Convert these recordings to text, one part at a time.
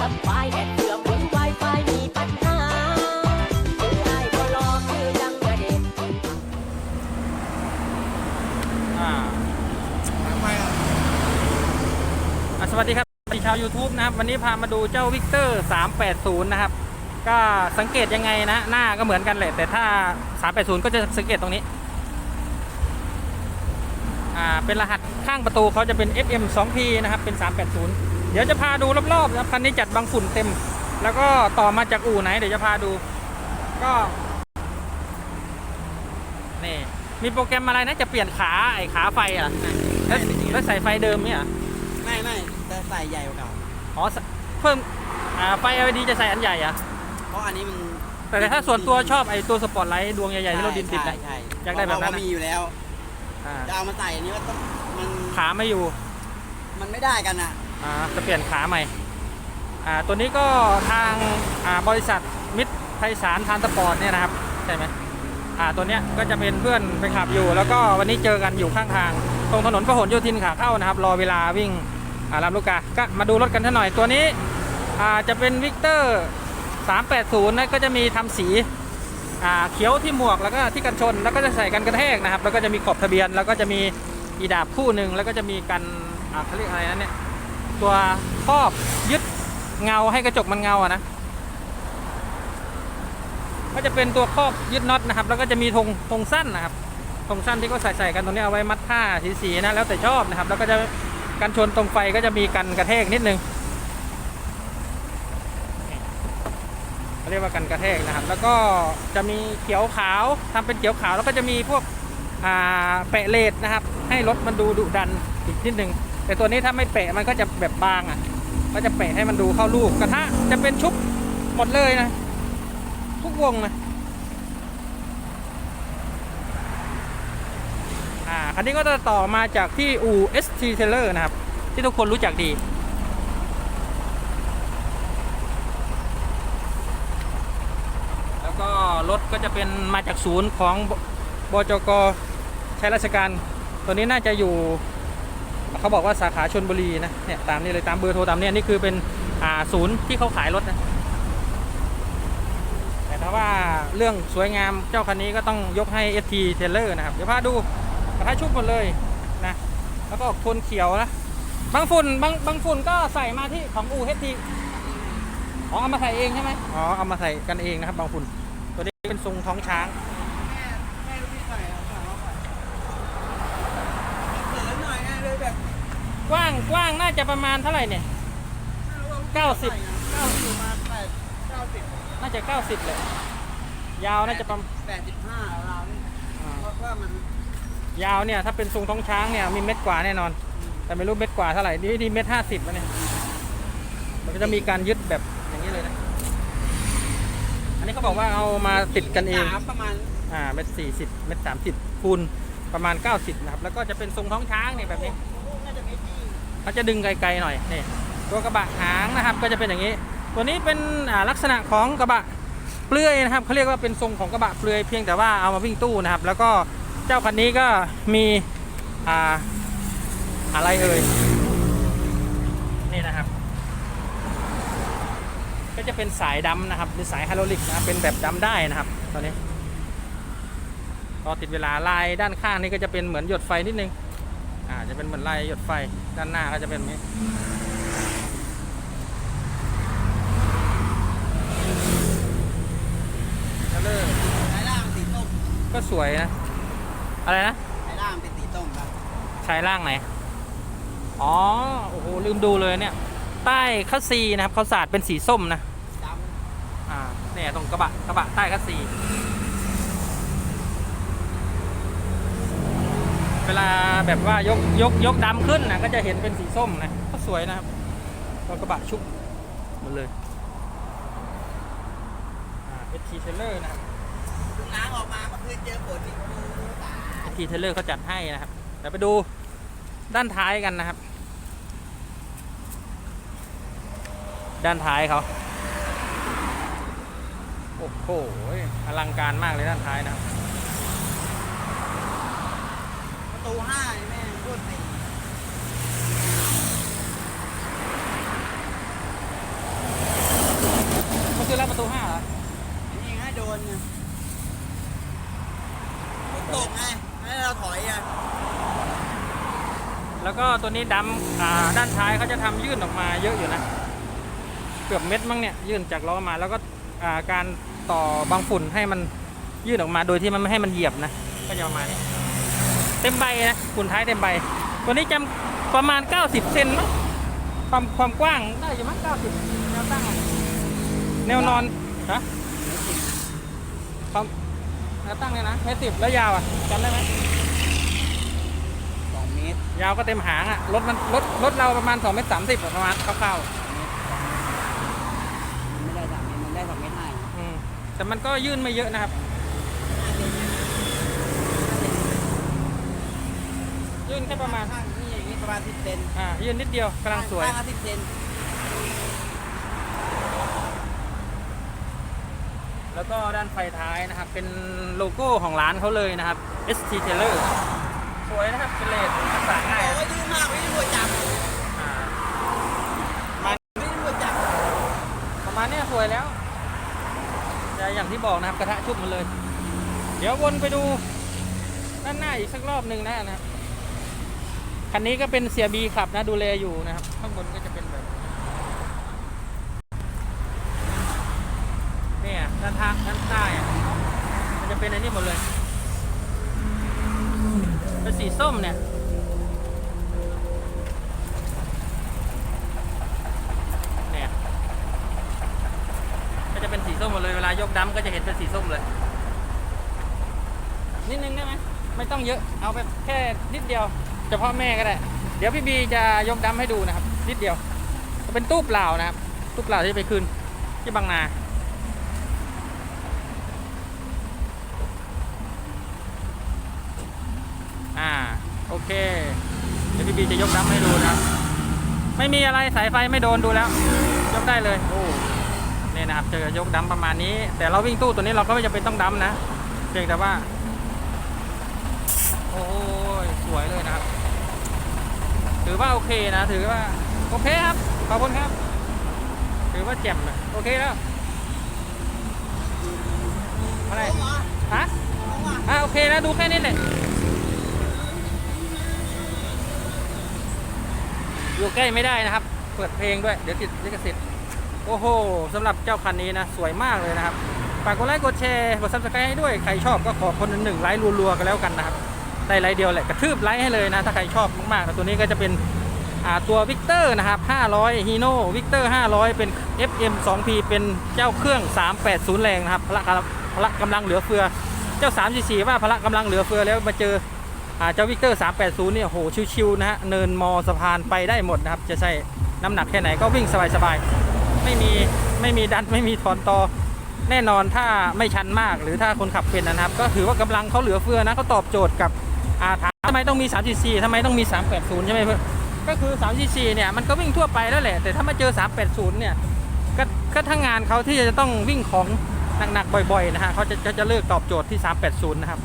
สับไฟแอบเสื่อมบนไวไฟมีปัญหาคือไอ้ก็รอคือยังกระเด็นอ่ามอะอะสวัสดีครับสวัสดีชาว YouTube นะครับ วันนี้พามาดูเจ้าวิกเตอร์380 นะครับ ก็สังเกตยังไงนะ หน้าก็เหมือนกันแหละ แต่ถ้า 380 ก็จะสังเกตตรงนี้ เป็นรหัสข้างประตูเขาจะเป็น FM 2P นะครับ เป็น 380 เดี๋ยวจะพาดูรอบๆนะครับคันนี้จัดบางฝุ่นเต็ม แล้วก็ต่อมาจากอู่ไหนเดี๋ยวจะพาดู ก็นี่มีโปรแกรมอะไรนะจะเปลี่ยนขาไอ้ขาไฟอะแล้วแล้วใส่ไฟเดิมเนี่ยไม่ไม่จะใส่ใหญ่กว่าเก่าอ๋อเพิ่มอ่าไฟ LED จะใส่อันใหญ่อะเพราะอันนี้มันแต่ถ้าส่วนตัวชอบไอ้ตัวสปอตไลท์ดวงใหญ่ๆที่เราดินติดนะใช่อยากได้แบบนั้นนะมีอยู่แล้ว อ่าจะเอามาใส่อันนี้ว่าต้องมันขาไม่อยู่มันไม่ได้กันอะอ่าจะเปลี่ยนขาใหม่อ่าตัวนี้ก็ทางอ่าบริษัทมิตรไพศาลทานสปอร์ตเนี่ยนะครับใช่ไหมอ่าตัวเนี้ยก็จะเป็นเพื่อนไปขับอยู่ แล้วก็วันนี้เจอกันอยู่ข้างทาง ตรงถนนพหลโยธินขาเข้านะครับ รอเวลาวิ่งอ่าลำลูกกาก็มาดูรถกันท่าหน่อยตัวนี้อ่าจะเป็นวิกเตอร์380นะก็จะมีทำสีอ่า เขียวที่หมวกแล้วก็ที่กันชนแล้วก็จะใส่กันกระแทกนะครับ แล้วก็จะมีขอบทะเบียน แล้วก็จะมีอีดาบคู่หนึ่งแล้วก็จะมีกันเขาเรียกอะไรนะเนี่ยตัวครอบยึดเงาให้กระจกมันเงาอะนะก็จะเป็นตัวครอบยึดน็อตนะครับ แล้วก็จะมีธงธงสั้นนะครับธงสั้นที่ก็ใส่ใส่กันตรงนี้เอาไว้มัดผ้าสีๆนะแล้วแต่ชอบนะครับ แล้วก็จะกันชนตรงไฟก็จะมีกันกระแทกนิดนึง เรียกว่ากันกระแทกนะครับ แล้วก็จะมีเขียวขาวทำเป็นเขียวขาวแล้วก็จะมีพวกแปะเลดนะครับ ให้รถมันดูดุดันอีกนิดนึงแต่ตัวนี้ถ้าไม่แปะมันก็จะแบบบางอะ ก็จะแปะให้มันดูเข้ารูปกระทะจะเป็นชุบหมดเลยนะ ทุกวงนะอ่าคันนี้ก็จะต่อมาจากที่อู ST Taylor นะครับ ที่ทุกคนรู้จักดี แล้ว ก็รถก็จะเป็นมาจากศูนย์ของบบจกใช้ราชการ ตัวนี้น่าจะอยู่ เขาบอกว่าสาขาชนบุรีนะเนี่ยตามนี้เลยตามเบอร์โทรตามเนี้นี่คือเป็นศูนย์ที่เขาขายรถนะแต่ถ้าว่าเรื่องสวยงามเจ้าคันนี้ก็ต้องยกให้ ST Taylor นะครับ เดี๋ยวพาดูกระทะชุบหมดเลยนะแล้วก็โทนเขียวนะบางฝุ่นบางบางฝุ่นก็ใส่มาที่ของอู ST อ๋อเอามาใส่เองใช่ไหมอ๋อเอามาใส่กันเองนะครับบางฝุ่น ทรงท้องช้าง แม่ลูกพี่ใส่เอาใส่เอาใส่เสริมหน่อยไงเลยแบบกว้างกว้างน่าจะประมาณเท่าไหร่เนี่ย ไม่รู้ว่าเก้าสิบเก้าสิบมาแปดเก้าสิบน่าจะ 90เลยยาวน่าจะประมาณแปดสิบห้าเราวนี่อ่าเพราะว่ามันยาวเนี่ยถ้าเป็นทรงท้องช้างเนี่ยมีเม็ดกว่าแน่นอน แต่ไม่รู้เม็ดกว่าเท่าไหร่นี่นี่เม็ดห้าสิบนะเนี่ยมันก็จะมีการยึดแบบอย่าง นี้เลยนะอันนี้เขาบอกว่าเอามาติดกันเองสามประมาณอ่าเม็ดสี่สิบเม็ดสามสิบคูณประมาณ 90 นะครับ แล้วก็จะเป็นทรงท้องช้างเนี่ยแบบนี้น่าจะไม่ที่เขาจะดึงไกลๆหน่อยนี่ตัวกระบะหางนะครับ ก็จะเป็นอย่างนี้ ตัวนี้เป็นอ่าลักษณะของกระบะเปลือยนะครับเขาเรียกว่าเป็นทรงของกระบะเปลือยเพียงแต่ว่าเอามาวิ่งตู้นะครับ แล้วก็เจ้าคันนี้ก็มีอ่าอะไรเอ่ยนี่นะครับ ก็จะเป็นสายดำนะครับหรือสายไฮดรอลิกนะครับเป็นแบบดำได้นะครับตอนนี้ก็ติดเวลาลายด้านข้างนี่ก็จะเป็นเหมือนหยดไฟนิดนึงอ่าจะเป็นเหมือนลายหยดไฟด้านหน้าก็จะเป็นแบบนี้คัลเลอร์สายล่างสีส้มก็สวยนะ อะไรนะสายล่างเป็นสีส้มครับใช้ล่างไหนอ๋อโอ้โหลืมดูเลยเนี่ย ใต้คัสซีนะครับเขาสาดเป็นสีส้มนะดอ่า เนี่ยตรงกระบะกระบะใต้คัสซีเวลาแบบว่ายกยกยกดำขึ้นนะก็จะเห็นเป็นสีส้มนะก็สวยนะครับตัวกระบะชุบหมดเลยอ่าเอทีเทเลอร์นะครับล้างออกมาเมื่อคืนเจอฝนอีกดูตาเอทีเทเลอร์เขาจัดให้นะครับเดี๋ยวไปดูด้านท้ายกันนะครับ ด้านท้ายเขา โอ้โหอลังการมากเลยด้านท้ายนะประตูห้านี่แม่งโคตรติดมันคือรับประตูห้าเหรออันนี้ให้โดนไงลูกตกไงให้เราถอยอะแล้วก็ตัวนี้ดำด้านท้ายเขาจะทำยื่นออกมาเยอะอยู่นะ เกือบเม็ดมั้งเนี่ย ยื่นจากล้อมาแล้วก็ การต่อบางฝุ่นให้มันยื่นออกมาโดยที่มันไม่ให้มันเหยียบนะ ก็จะประมาณนี้เต็มใบนะฝุ่นท้ายเต็มใบ ตัวนี้จำประมาณ 90 เซนมั้งความความกว้างได้อยู่มั้ง90 แนวตั้งอะแนวนอนฮะความแนวตั้งเนี่ยนะเมตรสิบแล้วยาวอะจำได้ไหมสองเมตร ยาวก็เต็มหางอะรถมันรถรถเราประมาณ2เมตร30ประมาณคร่าวไม่ได้สามเมตรมันได้สองเมตรห้า ๆอืม แต่มันก็ยื่นไม่เยอะนะครับ ยื่นแค่ประมาณข้างนี่อย่างนี้ประมาณสิบเซนอ่ายื่นนิดเดียวกำลังสวยข้างละสิบเซนแล้วก็ด้านไฟท้ายนะครับ เป็นโลโก้ของร้านเขาเลยนะครับ ST Taylor สวยนะครับเป็นเลดรักษาง่ายโอ้นะยยืดมากไม่ได้หัวจับอ่าไม่ได้หัวจับประมาณเนี้ยสวยแล้ว แต่อย่างที่บอกนะครับกระทะชุบมาเลย เดี๋ยววนไปดูด้านหน้าอีกสักรอบหนึ่งนะนะครับคันนี้ก็เป็นเสียบีขับนะดูแลอยู่นะครับ ข้างบนก็จะเป็นแบบนี่ยด้านทางด้านใต้อะมันจะเป็นอันนี้หมดเลยเป็นสีส้มเนี่ย ดเลยเวลายกดัมก็จะเห็นเป็นสีส้มเลย นิดนึงได้ไหมไม่ต้องเยอะเอาแบบแค่นิดเดียว เฉพาะแม่ก็ได้ เดี๋ยวพี่บีจะยกดัมให้ดูนะครับ นิดเดียวเป็นตู้เปล่านะครับ ตู้เปล่าที่ไปคืนที่บางนาอ่าโอเค เดี๋ยวพี่บีจะยกดัมให้ดูนะครับไม่มีอะไรสายไฟไม่โดนดูแล้ว ยกได้เลย โอ้ นะครับเจอยกดัมประมาณนี้ แต่เราวิ่งตู้ตัวนี้เราก็ไม่จำเป็นต้องดัมนะเพียงแต่ว่า โอ้ยสวยเลยนะครับ ถือว่าโอเคนะ ถือว่าโอเคครับขอบคุณครับ ถือว่าแจ่มเลยโอเคแล้วอะไรฮะอะโอเคนะดูแค่นี้แหละอยู่ใกล้ไม่ได้นะครับ เปิดเพลงด้วย เดี๋ยวติดลิขสิทธิ์ โอ้โหสำหรับเจ้าคันนี้นะสวยมากเลยนะครับฝากกดไลค์กดแชร์กดซับสไครต์ให้ด้วยใครชอบก็ขอคนหนึ่งไลค์รัวๆกันแล้วกันนะครับได้ไลค์เดียวแหละกระทืบไลค์ให้เลยนะถ้าใครชอบมากๆนะตัวนี้ก็จะเป็นตัววิกเตอร์นะครับ 500ฮีโน่วิกเตอร์500 เป็น FM 2P เป็นเจ้าเครื่อง 380 แรงนะครับพละกำลังพละกำลังเหลือเฟือ เจ้า 344 ว่าพละกำลังเหลือเฟือแล้วมาเจอเจ้าวิกเตอร์ 380 เนี่ยโหชิวๆนะฮะเนินมอสะพานไปได้หมดนะครับ จะใช้น้ำหนักแค่ไหนก็วิ่งสบายๆ ไม่มีไม่มีดันไม่มีถอนตอแน่นอนถ้าไม่ชันมากหรือถ้าคนขับเป็นนะครับ ก็ถือว่ากำลังเขาเหลือเฟือนะเขาตอบโจทย์กับอาถามทำไมต้องมี 344ทำไมต้องมี 380 ใช่ไหมเพื่อก็คือ344เนี่ยมันก็วิ่งทั่วไปแล้วแหละ แต่ถ้ามาเจอ 380 เนี่ยก็ก็ทั้งงานเขาที่จะต้องวิ่งของหนักๆบ่อยๆนะฮะเขาจะจะจะเลิกตอบโจทย์ที่ 380 นะครับ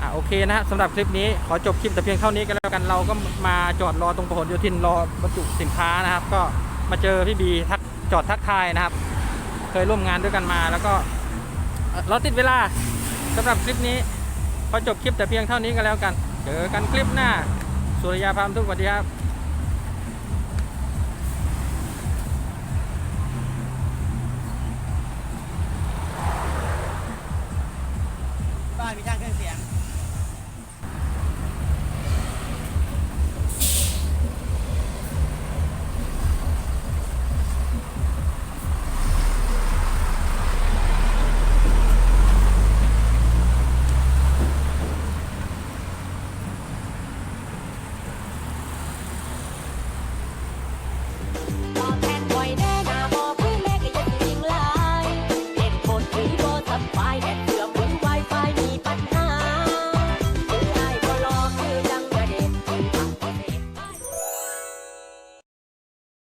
อ่าโอเคนะฮะสำหรับคลิปนี้ขอจบคลิปแต่เพียงเท่านี้กันแล้วกันเราก็มาจอดรอตรงพหลโยธินรอบรรจุสินค้านะครับ ก็มาเจอพี่บีทัก จอดทักทายนะครับ เคยร่วมงานด้วยกันมาแล้วก็เอ่อเราติดเวลาสำหรับคลิปนี้ขอจบคลิปแต่เพียงเท่านี้กันแล้วกัน เจอกันคลิปหน้า สุริยาพามทุกสวัสดีครับบ้านมีช่างเครื่องเสียง